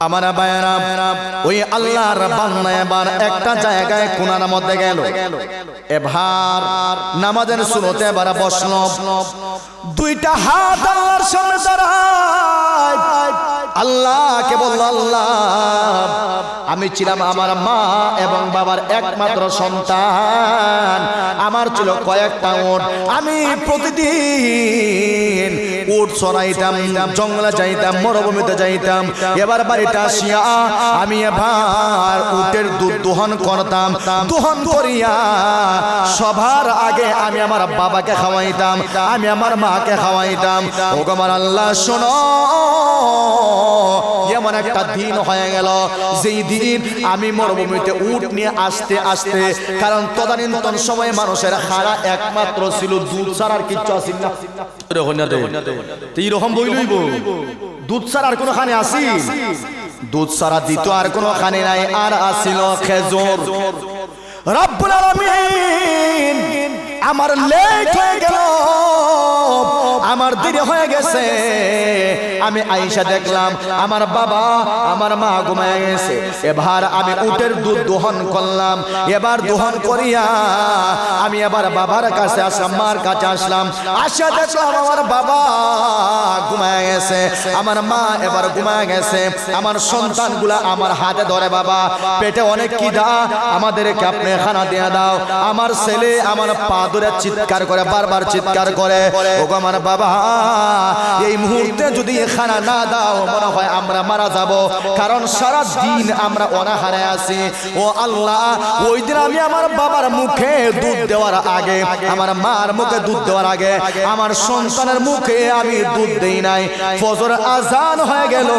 আমার বায়রা ওই আল্লাহর বাংলা এবার একটা জায়গায় কোনার মধ্যে গেল। এবার নামাজের শুরুতে এবার বসল। দুইটা হাত আল্লাহর সামনে দাঁড়ায়। আল্লাহ, আমি ছিলাম আমার মা এবং বাবার একমাত্র সন্তান। আমার ছিল কয়েকটা উট। আমি প্রতিদিন উট চড়াইতাম জঙ্গলে যাইতাম, মরুভূমিতে যাইতাম। এবার বাড়িতে আসিয়া আমি এবার উটের দুধ দোহন করতাম। দোহন করিয়া সবার আগে আমি আমার বাবাকে খাওয়াইতাম আমি আমার মাকে খাওয়াইতাম। আমার আল্লাহ শোনো। এমন একটা দিন হয়ে গেল যেই দিন আমি মরুভূমিতে উট নিয়ে আসতে আসতে কারণ তদানীন্তন সময়ে মানুষের হারা একমাত্র ছিল দুধ ছাড়ার কিচ্ছু আসিল না। এইরকম বই লইব। দুধ ছাড়ার কোনো খানে আসি দুধ ছাড়া দিত আর কোনো খানে নাই আর আসিল খেজুর। রব্বুল আলামিন আমার লেট হয়ে গেল। আমার দেরি হয়ে গেছে। আমি আইসা দেখলাম, আমার বাবা, আমার মা ঘুমায় গেছে। এবার আমি উটের দুধ দোহন করলাম। এবার দোহন করিয়া আমি এবার বাবার কাছে আসলাম, মার কাছে আসলাম। আসা দেখলাম, আমার বাবা ঘুমায় গেছে। আমার মা এবার ঘুমায় গেছে। আমার সন্তানগুলা আমার হাতে ধরে, বাবা। পেটে অনেক কি কিদা আমাদেরকে আপনি খানা দিয়ে দাও। আমার ছেলে আমার পা ধরে চিৎকার করে, বারবার চিৎকার করে। ওগো, আমার বাবা এই মুহূর্তে যদি খানা না দাও, মনে হয় আমরা মারা যাব। কারণ সারা দিন আমরা অনাহারে আছি। ও আল্লাহ, ওই দিন আমি আমার বাবার মুখে দুধ দেওয়ার আগে, আমার মার মুখে দুধ দেওয়ার আগে, আমার সন্তানের মুখে আমি দুধ দেই নাই। ফজর আজান হয়ে গেল।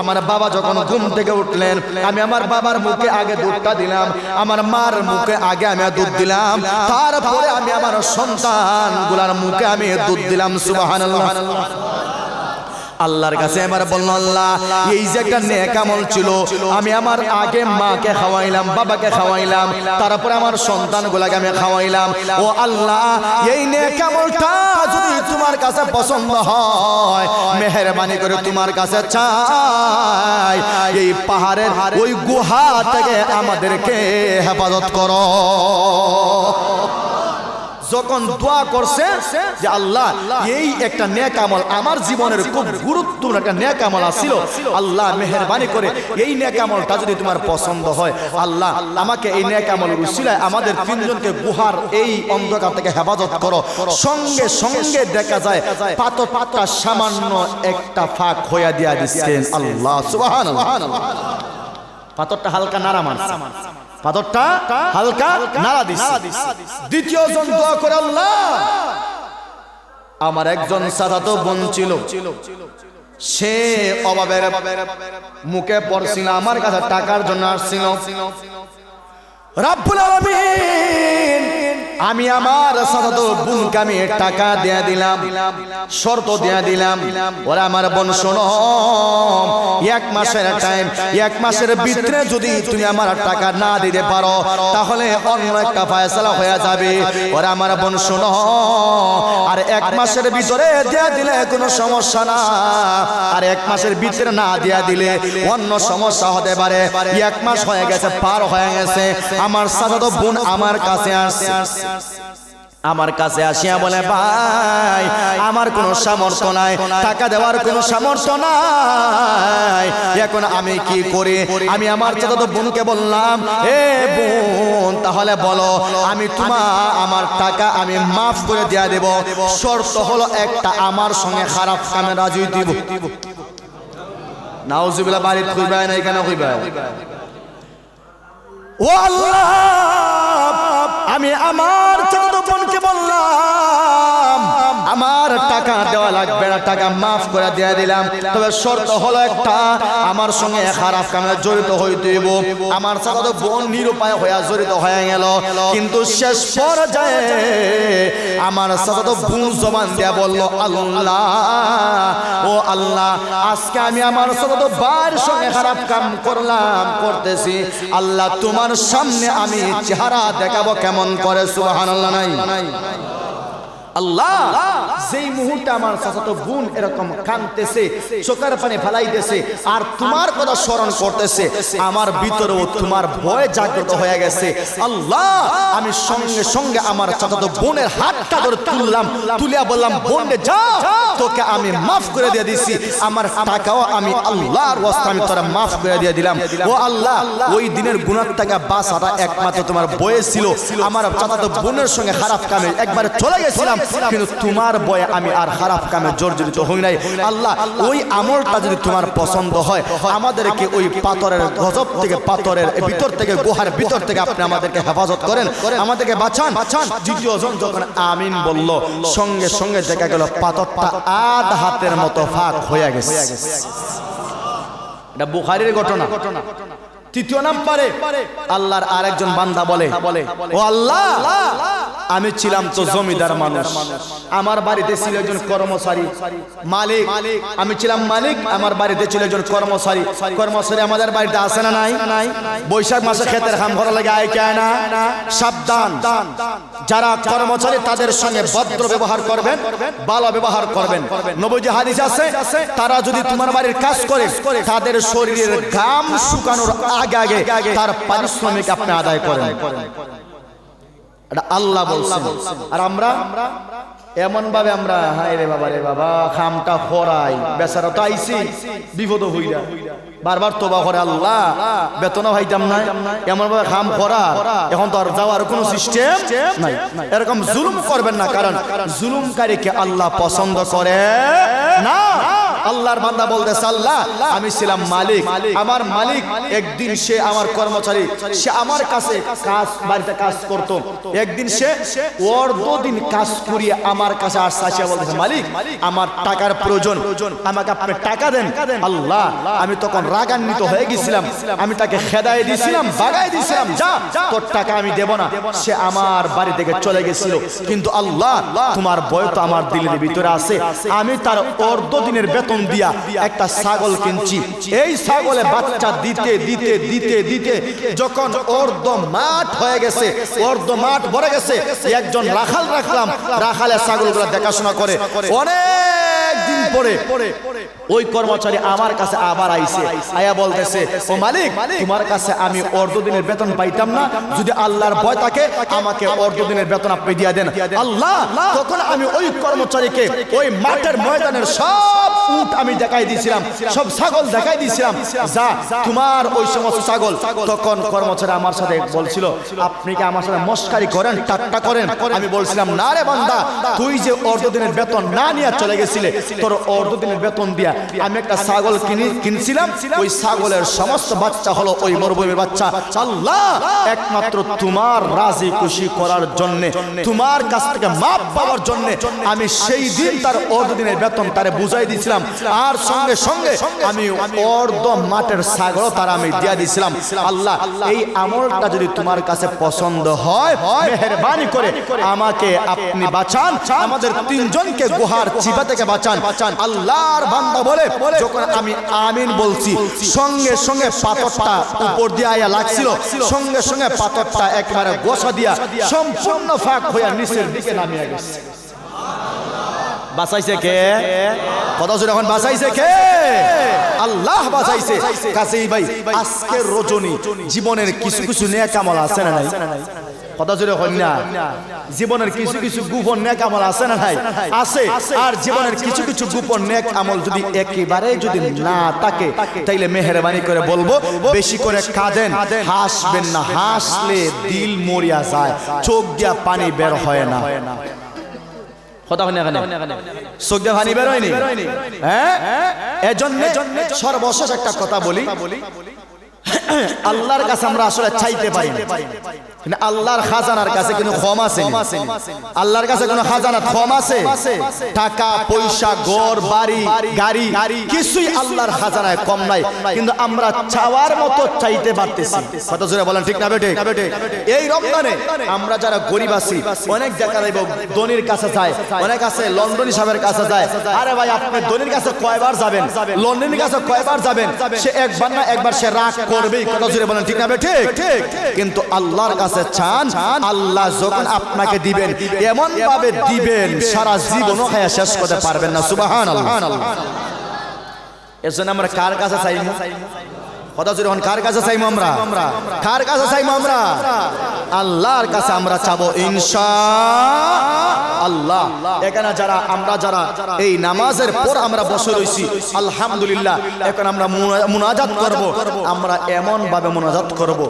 আমার বাবা যখন ঘুম থেকে উঠলেন, আমি আমার বাবার মুখে আগে দুধটা দিলাম, আমার মার মুখে আগে আমি দুধ দিলাম। তারপরে আমি আমার সন্তানগুলার মুখে আমি দুধ দিলাম, সুবহানাল্লাহ। আল্লাহর কাছে এবার বলল, আল্লাহ, এই যে একটা নেক আমল ছিল, আমি আমার আগে মাকে খাওয়াইলাম, বাবাকে খাওয়াইলাম, তারপরে আমার সন্তান গুলাকে আমি খাওয়াইলাম। ও আল্লাহ, এই নেক আমলটা যদি তোমার কাছে পছন্দ হয়, মেহরবানি করে তোমার কাছে চাই। এই পাহাড়ের ওই গুহা থেকে আমাদেরকে হেফাজত করো। যখন দোয়া করছে যে আল্লাহ, এই একটা নেক আমল আমার জীবনের খুব গুরুত্বপূর্ণ একটা নেক আমল আছিল। আল্লাহ মেহরবানি করে এই নেক আমলটা যদি তোমার পছন্দ হয়, আল্লাহ আমাকে এই নেক আমল উসিলায় আমাদের তিনজনকে গুহার এই অন্ধকার থেকে হেফাজত করো। সঙ্গে সঙ্গে দেখা যায় পাতর পাতা সামান্য একটা ফাঁক হইয়া দিয়া দিচ্ছেন আল্লাহ, সুবহানাল্লাহ। পাথরটা হালকা মারছে পাথরটা হালকা নাড়া দিস। দ্বিতীয় জন দোয়া করে আল্লাহ। আমার একজন সাদাতো বোন ছিল। সে অভাবের মুখে পড়ছিল, আমার কাছে টাকার জন্য আসছিল। রাব্বুল আলামিন আমি আমার সাদাতো বোনকে আমি টাকা দেয়া দিলাম, শর্ত দেয়া দিলাম। ওরা আমার বোন, শোনো, এক মাসের টাইম এক মাসের ভিতরে যদি তুমি আমার টাকা না দিতে পারো, তাহলে অন্য একটা ফয়সালা হয়ে যাবে। ওরা আমার বোন, শোনো, আর এক মাসের ভিতরে দেয়া দিলে কোনো সমস্যা না। আর এক মাসের ভিতরে না দেয়া দিলে অন্য সমস্যা হতে পারে। এক মাস হয়ে গেছে, পার হয়ে গেছে। আমার সাদাতো বোন আমার কাছে আসছে। আমার কাছে আসিয়া বলে, ভাই, আমার কোনো সামর্থ্য নাই। টাকা দেওয়ার কোনো সামর্থ্য নাই। এখন আমি কি করি? আমি আমার বোনকে বললাম, এ বোন, তাহলে বলো, আমি তোমার আমার টাকা আমি মাফ করে দেয়া দেব। শর্ত হলো একটা, আমার সঙ্গে খারাপ কামে রাজি দিব। নাউজুবিল্লাহ বাড়ি খুঁজবাই না, এখানে খুঁজবাই ও আল্লাহ! আমি আমার বোনকে বললাম আমার টাকা দেওয়া লাগবে না টাকা মাফ করে দিয়ে দিলাম। তবে শর্ত হলো একটা আমার সঙ্গে খারাপ কামে জড়িত হইতে হইব। আমার সাথে বোন নিরুপায় হয়ে জড়িত হয়ে গেল। কিন্তু শেষ পর্যায়ে আমার সাথে বোন জমান দেয়া বলল আল্লাহ ও আল্লাহ আজকে আমি আমার সাথে বার সঙ্গে খারাপ কাম করলাম করতেছি। আল্লাহ তোমার সামনে আমি চেহারা দেখাবো কেমন করে? সুবহানাল্লাহ নাই। আল্লাহ যেই মুহূর্তে আমার চাচাতো বোন এরকম কানতেছে চোখের পানি ফেলাইতেছে আর তোমার কথা স্মরণ করতেছে আমার ভিতরেও তোমার ভয় জাগ্রত হয়ে গেছে। আল্লাহ আমি সঙ্গে সঙ্গে আমার চাচাতো বোনের হাতটা ধরে তুললাম তুলিয়া বললাম বোন যা তোকে আমি মাফ করে দিয়ে দিছি আমার টাকাও আমি আল্লাহর ওয়াস্তে আমি তোরা মাফ করে দিয়ে দিলাম। ও আল্লাহ ওই দিনের গুনার টাকা বাসাটা একমাত্র তোমার বয়ে ছিল। আমার চাচাতো বোনের সঙ্গে খারাপ কামে একবারে চলে গেছিলাম কিন্তু তোমার বয়ে আমি আর খারাপ কামে জর্জরিত হই নাই। আল্লাহ, ওই আমলটা যদি তোমার পছন্দ হয়, আমাদেরকে ওই পাথরের গজব থেকে, পাথরের ভিতর থেকে, গুহার ভিতর থেকে আপনি আমাদেরকে হেফাজত করেন, আমাদেরকে বাঁচান। দ্বিতীয় জন যখন আমিন বলল, সঙ্গে সঙ্গে দেখা গেল পাথরটা আধ হাতের মতো ফাঁক হয়ে গেছে। এটা বুখারির ঘটনা। তৃতীয় নাম্বারে। আল্লাহর আরেকজন বান্দা বলে, ও আল্লাহ, আমি ছিলাম তো জমিদার মানুষ। আমার বাড়িতে ছিল একজন কর্মচারী। মালিক, আমি ছিলাম মালিক, আমার বাড়িতে ছিল একজন কর্মচারী। কর্মচারী আমাদের বাড়িতে আসে না নাই? বৈশাখ মাসে ক্ষেতের হাম ভরা লাগে আয় কেয় না। সাবধান। যারা কর্মচারী তাদের সঙ্গে ভদ্র ব্যবহার করবেন, ভালো ব্যবহার করবেন। নবজি হাদিস আছে, তারা যদি তোমার বাড়ির কাজ করে, তাদের শরীরের ঘাম শুকানোর আগে আগে তার পারিশ্রমিক আপনি আদায় করেন। এটা আল্লাহ বলছেন। আর আমরা এমন ভাবে আমরা হায় রে বাবা রে বাবা খামটা খরাই। বেচারা তো আইছি বিপদ হইরা। বারবার তোবা করে আল্লাহ বেতনও ভাইতাম না। এমন ভাবে খাম খরা। এখন তো আর যাওয়ার কোনো সিস্টেম নাই। এরকম জুলুম করবেন না কারণ জুলুমকারীকে আল্লাহ পছন্দ করে না। আল্লাহর বান্দা বলতেছে, আল্লাহ, আমি ছিলাম মালিক। আমার মালিক একদিন সে আমার কর্মচারী, সে আমার কাছে কাজ, বাড়িতে কাজ করত। একদিন সে অর্ধ দিন কাজ করিয়ে আমার কাছে আর সাচিয়া বলতেছে, মালিক, আমার টাকার প্রয়োজন, আমাকে আপনি টাকা দেন। আল্লাহ, আমি তখন রাগান্বিত হয়ে গেছিলাম। আমি তাকে খেদায় দিয়েছিলাম বাগায় দিয়েছিলাম, যা তোর টাকা আমি দেব না। সে আমার বাড়ি থেকে চলে গেছিল। কিন্তু আল্লাহ, তোমার ভয় তো আমার দিলের ভিতরে আছে। আমি তার অর্ধ দিনের বেতন দিয়া একটা ছাগল কিনছি। এই ছাগলে বাচ্চা দিতে দিতে দিতে দিতে যখন অর্ধ মাঠ হয়ে গেছে অর্ধ মাঠ ভরে গেছে একজন রাখাল রাখলাম রাখালের ছাগলগুলো দেখাশোনা করে। অনেক পরে ওই কর্মচারী আমার কাছে আবার আইছে। আয়া বলতেছে, ও মালিক, তোমার কাছে আমি অর্ধ দিনের বেতন পাইতাম না। যদি আল্লাহর ভয় থাকে, আমাকে অর্ধ দিনের বেতন আপনি দিয়ে দেন। আল্লাহ, তখন আমি ওই কর্মচারীকে ওই মাঠের ময়দানের সব উট আমি দেখাই দিয়েছিলাম সব ছাগল দেখাই দিয়েছিলাম যা তোমার ওই সমস্ত ছাগল। তখন কর্মচারী আমার সাথে বলছিল, আপনি কি আমার সাথে মস্কারি করেন, টাট্টা করেন? আমি বলছিলাম, না রে বান্দা, তুই যে অর্ধ দিনের বেতন না নিয়ে চলে গেছিলে, তোর অর্ধ দিনের বেতন দিয়া আমি একটা ছাগল কিনি কিনছিলাম। ওই ছাগলের সমস্ত বাচ্চা হলো ওই মরুভূমির বাচ্চা। আল্লাহ! একমাত্র তোমার রাজি খুশি করার জন্য, তোমার কাছ থেকে মাপ পাওয়ার জন্য আমি সেই দিন তার অর্ধ দিনের বেতন তারে বুঝাই দিয়েছিলাম আর সঙ্গে সঙ্গে আমি অর্ধ মাঠের ছাগল তার আমি দিয়া দিয়েছিলাম আল্লাহ, এই আমলটা যদি তোমার কাছে পছন্দ হয়, মেহরবানি করে আমাকে আপনি বাঁচান। আমাদের তিনজনকে গুহার চিপা থেকে বাঁচান বাঁচান। আল্লাহর বান্দা বলে, যখন আমি আমিন বলছি, সঙ্গে সঙ্গে পাথরটা উপর দিয়ে আয়া লাগছিল, সঙ্গে সঙ্গে পাথরটা একবারে গোসা দিয়া সম্পূর্ণ ফাঁক হইয়া নিচের দিকে নামিয়ে গেছে। বাঁচাইছে কে? কথা এখন বাঁচাইছে কে? আল্লাহ বাঁচাইছে। কাছেই ভাই আজকে রজনী, জীবনের কিছু কিছু নেক আমল আছে না নাই? কথা জুড়ে হন না। জীবনের কিছু কিছু গোপন নেক আমল আছে না নাই? আছে আর জীবনের কিছু কিছু গোপন নেক আমল যদি একেবারে যদি না থাকে তাইলে মেহরবানি করে বলব বেশি করে কাঁদেন হাসবেন না হাসলে দিল মরিয়া যায় চোখ দিয়া পানি বের হয় না। কথা হয় না এখানে। চোখ দিয়ে পানি বের হয়নি? হ্যাঁ? এজন্য সর্বশেষ একটা কথা বলি। আল্লাহর কাছে আমরা আসলে চাইতে পারি কিন্তু আল্লাহর খাজানার কাছে কিন্তু ক্ষম আছে আল্লাহর কাছে কোনো খাজানা ক্ষম আছে? টাকা পয়সা ঘর বাড়ি গাড়ি কিছুই আল্লাহর খাজানায় কম নাই। কিন্তু আমরা চাওয়ার মতো চাইতে পারতেছি। কত জোরে বলেন ঠিক না বেটে? এই রমজানে আমরা যারা গরিব আছি অনেক দেখা যাইব ধনির কাছে যায়। অনেক আছে লন্ডন সাহেবের কাছে যায়। আরে ভাই আপনি ধনির কাছে কয়বার যাবেন? লন্ডনের কাছে কয়বার যাবেন? সে একবার না একবার সে রাগ করবেই। কথা জুড়ে বলেন ঠিক না বে ঠিক ঠিক কিন্তু আল্লাহর কাছে চান আল্লাহ যখন আপনাকে দিবেন এমন ভাবে দিবেন সারা জীবনও খায়া শেষ করতে পারবেন না সুবাহান আল্লাহ এর আমরা কার কাছে চাই কথা বলেন, কার কাছে চাইব আমরা? কার কাছে চাইব আমরা? আল্লাহর কাছে আমরা চাবো ইনশা আল্লাহ। এখানে যারা আমরা যারা এই নামাজের পর আমরা বসে রয়েছি আলহামদুলিল্লাহ। এখন আমরা মুনা- মুনাজাত করব। আমরা এমন ভাবে মুনাজাত করব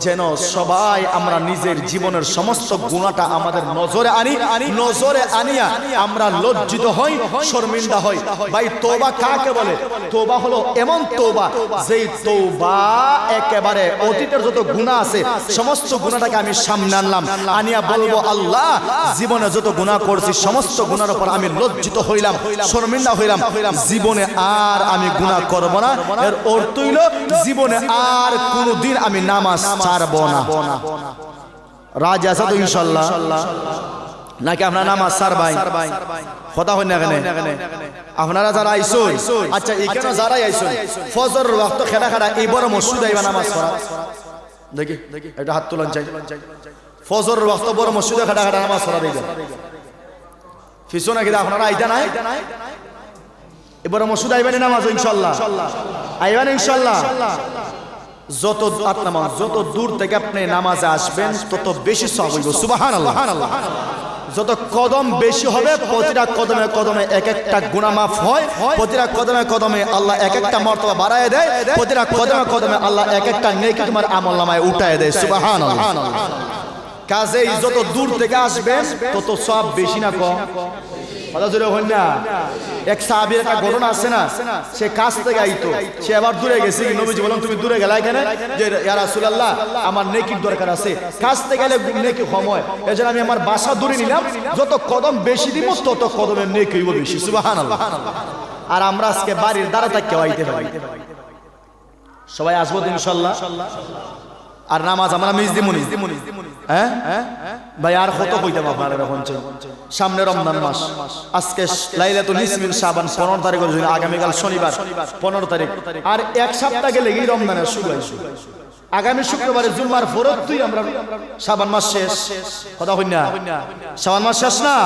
যেন সবাই আমরা নিজের জীবনের সমস্ত গুণাটা আমাদের নজরে আনি নজরে আনিয়া আমরা লজ্জিত হই শর্মিন্দা হই। ভাই তোবা কাকে বলে? তোবা হলো এমন তোবা যেই তোবা একেবারে অতীতের যত গুণা আছে, সমস্ত গুণাটাকে আমি সামনে আনলাম। আনিয়া বলব, আল্লাহ, জীবনে যত গুণা করছি, সমস্ত গুণার উপর আমি লজ্জিত হইলাম, শর্মিন্দা হইলাম। জীবনে আর আমি গুণা করব না। এর অর্থ হইল, জীবনে আর কোনোদিন আমি নামাজ ছাড়বো না। রাজ আছে তো নাকি আপনার নামাজ সার ভাই? কথা হয় না কেন? আপনারা যারা আইসুন আচ্ছা এখানে যারাই আইসুন ফজর রক্ত খেলা খেলা এই বড় মসজিদ আইবা নামাজ পড়া। দেখি এটা হাত তুলন চাই। ফজর রক্ত বড় মসজিদে খেলা খেলা নামাজ পড়া দেখবেন ফিসো নাকি আপনারা আইতা নাই? এবার মসজিদ আইবেন নামাজ ইনশাল্লাহ। আইবেন ইনশাল্লাহ। যত নামাজ যত দূর থেকে আপনি নামাজে আসবেন তত বেশি সব হইব। সুবহানাল্লাহ। যত কদম বেশি হবে প্রতিটা কদমে কদমে এক একটা গুনামাফ হয় প্রতিটা কদমে কদমে আল্লাহ এক একটা মর্তবা বাড়ায় দেয় প্রতিটা কদমে কদমে আল্লাহ এক একটা নেকি তোমার আমল নামায় উঠায় দেয় সুবাহান কাজেই যত দূর থেকে আসবে তত সব বেশি না কম। এক সাহাবীর একটা ঘটনা আছে না? সে কাছ থেকে সে আবার দূরে গেছে নবীজি বলুন, তুমি দূরে গেলা রাসূলুল্লাহ, আমার নেকির দরকার আছে। কাছ গেলে নেকি কম হয়। এজন্য আমি আমার বাসা দূরে নিলাম। যত কদম বেশি দিব, তত কদমের নেকি হইব বেশি। সুবহানাল্লাহ। আর আমরা আজকে বাড়ির দ্বারা তাকে আইতে পারি। সবাই আসব ইনশাআল্লাহ আর নামাজ আমরা মিস দিমুনি। হ্যাঁ? ভাই, আর কত কইতাম আপনারা এখন সামনে রমজান মাস। আজকে লাইলাতুল নিসমিন শাবান 15 তারিখ হলো আগামীকাল শনিবার 15 তারিখ। আর এক সপ্তাহ গেলে এই রমজানের শুরু হয়। আগামী শুক্রবারে জুম্মার ফরত তুই আমরা শাবান মাস শেষ। কথা হই না? শাবান মাস শেষ না?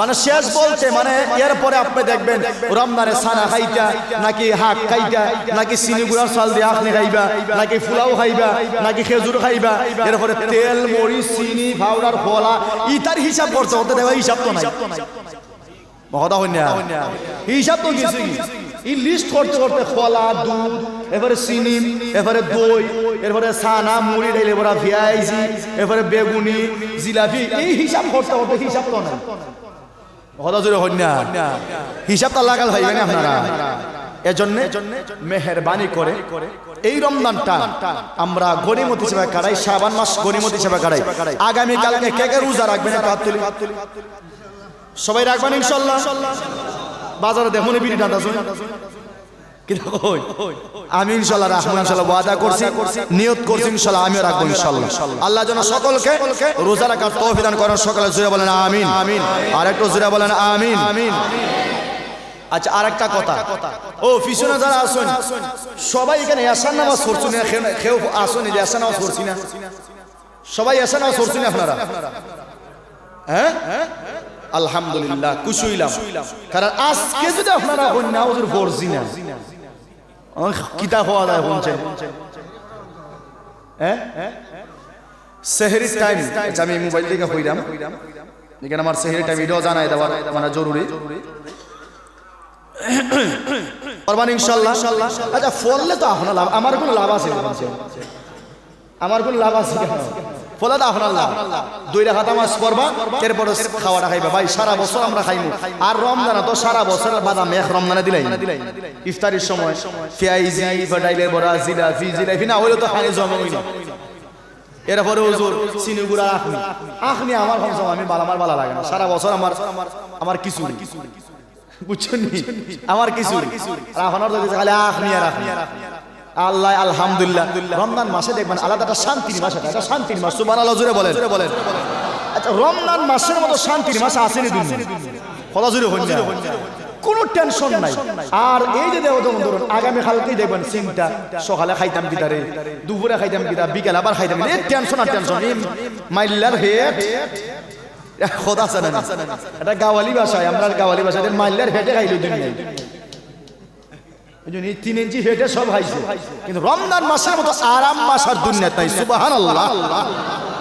মানে শেষ বলতে মানে এরপরে আপনি দেখবেন রমজানে সানা খাইতা নাকি হাক খাইতা নাকি চিনি গুড়ার চাল দিয়ে আপনি খাইবা, নাকি ফুলাও খাইবা, নাকি খেজুর খাইবা, এরপরে তেল, মরিচ, চিনি পাউডার ফলা ইতার হিসাব করছে ওতে দেওয়া হিসাব তো নাই। কথা হই না। হিসাব তো কিছু এই লিস্ট করতে করতে ফলা দুধ এবারে চিনি এবারে দই, এরপরে সানা মুড়ি, ডাইলে এবারে ভিআইজি এবারে বেগুনি, জিলাপি, এই হিসাব করতে করতে হিসাব তো নাই। কথা জোরে হই না। হিসাবটা লাগাল না আপনারা। এজন্য মেহরবানি করে এই রমজানটা আমরা গরিমত হিসেবে কাটাই, শাবান মাস গরিমত হিসেবে কাটাই। আগামী কালকে কে কে রোজা রাখবেন সবাই রাখবেন ইনশাল্লাহ। বাজারে দেখুন বিড়ি ডাটা শুনে আমি ইনশাল্লাহ রাখব, ইনশাল্লাহ ওয়াদা করছি, নিয়ত করছি, ইনশাল্লাহ আমিও রাখব ইনশাল্লাহ। আল্লাহ যেন সকলকে রোজা রাখার তৌফিক দান করেন, সকালে জুড়ে বলেন আমিন। আমিন আর একটু জুড়ে বলেন আমিন আমিন। আচ্ছা আর একটা কথা। ও পিছনে যারা আসুন সবাই এখানে এসান নামাজ পড়ছুন না? কেউ আসুন যে এসান নামাজ পড়ছি না? সবাই এসান নামাজ পড়ছি না আপনারা? হ্যাঁ? আলহামদুলিল্লাহ কুশুইলাম। কারণ আজকে যদি আপনারা কন্যা ওদের পড়ছি না। কিতাব হওয়া যায় শুনছেন? হ্যাঁ? সেহরি টাইম আচ্ছা আমি মোবাইল থেকে হইলাম এখানে আমার সেহরি টাইম এটাও জানাই দেওয়ার মানে জরুরি। করবান ইনশাল্লাহ আচ্ছা ফললে তো আপনার লাভ, আমার কোনো লাভ আছে? আমার কোনো লাভ আছে ফলে তো আপনার লাভ। দুই রাখা মাছ পড়বা, এরপরে খাওয়াটা খাইবা। ভাই, সারা বছর আমরা খাইমু। আর রমজানা তো সারা বছর বাদাম এক রমজানে দিলাই। ইফতারির সময় ফিয়াইজি ফটাইলে বড়া জিলাফি জিলাফি না হইলে তো খানি জমা হইল। এরপরে চিনি গুড়া, আখনি। আখনি আমার কমসম আমি বালা আমার বালা লাগে না। সারা বছর আমার আমার কিছু বুঝছেন আমার কিছু আপনার যদি খালি আখনি আর আখনি আল্লাহ আলহামদুলিল্লাহ। রমজান মাসে দেখবেন আলাদা একটা শান্তির মাস এটা একটা শান্তির মাস। সুবান আল্লাহ জুড়ে বলেন বলেন। আচ্ছা রমজান মাসের মতো শান্তির মাস আসেনি দুনিয়া কথা জুড়ে হন কোনো টেনশন নাই। আর এই যে ধরুন আগামী কালকেই দেখবেন সিমটা সকালে খাইতাম কিতারে দুপুরে খাইতাম কিতা বিকেল আবার খাইতাম এই টেনশন আর টেনশন মাইল্লার হেড খোদা আছে না। এটা আমরা হেঁটে তিন ইঞ্চি সব কিন্তু মাসের মতো আরাম মাস আর দুনিয়া তাই সুবাহ আল্লাহ